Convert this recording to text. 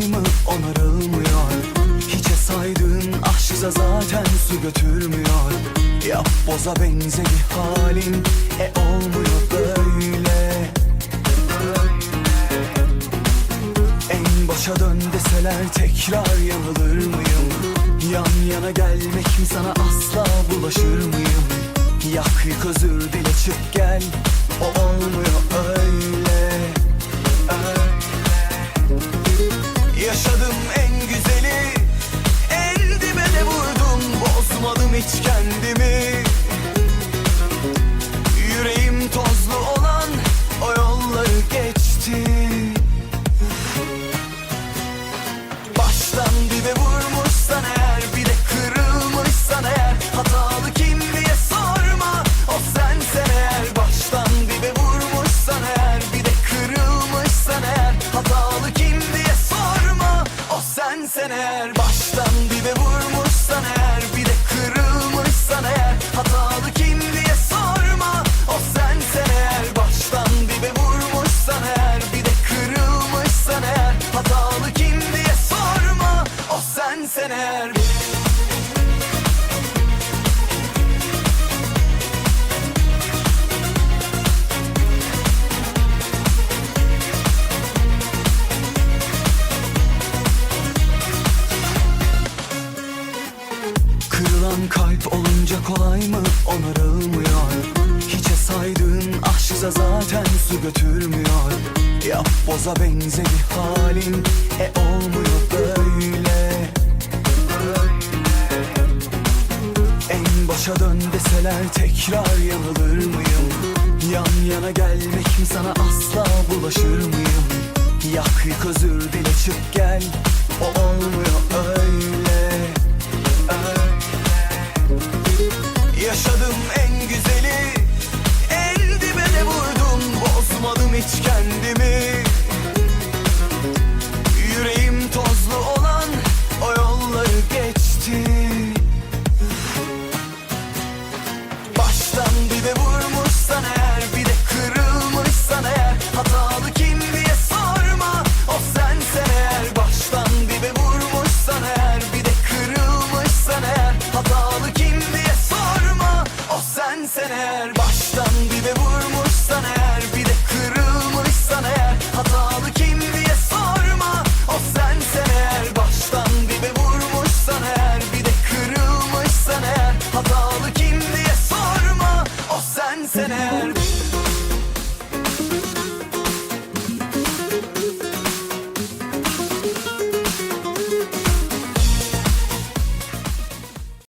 Kolay mı onarılmıyor? Hiçe saydığın aşkıza zaten su götürmüyor. Yap boza benzeri halin E olmuyor böyle. En başa dön deseler tekrar yanılır mıyım? Yan yana gelmek mi sana asla bulaşır mıyım? Yak yık özür dile çık gel O olmuyor öyle. En güzeli. El dibe de vurdum Bozmadım hiç kendimi eğer Baştan dibe vurmuşsan eğer Bir de kırılmışsan eğer Hatalı kim diye sorma. O sensen eğer Baştan dibe vurmuşsan eğer Bir de kırılmışsan eğer Hatalı kim diye sorma. O sensen eğer Kırılan kalp olunca kolay mı? Onarılmıyor. Hiçe saydığın aşksa zaten su götürmüyor. Yap boza benzeri halin E olmuyor böyle. En başa dön deseler tekrar yanılır mıyım? Yan yana gelmek mi sana asla bulaşır mıyım? Yak yık özür dile çık gel. O olmuyor öyle hiç kendimi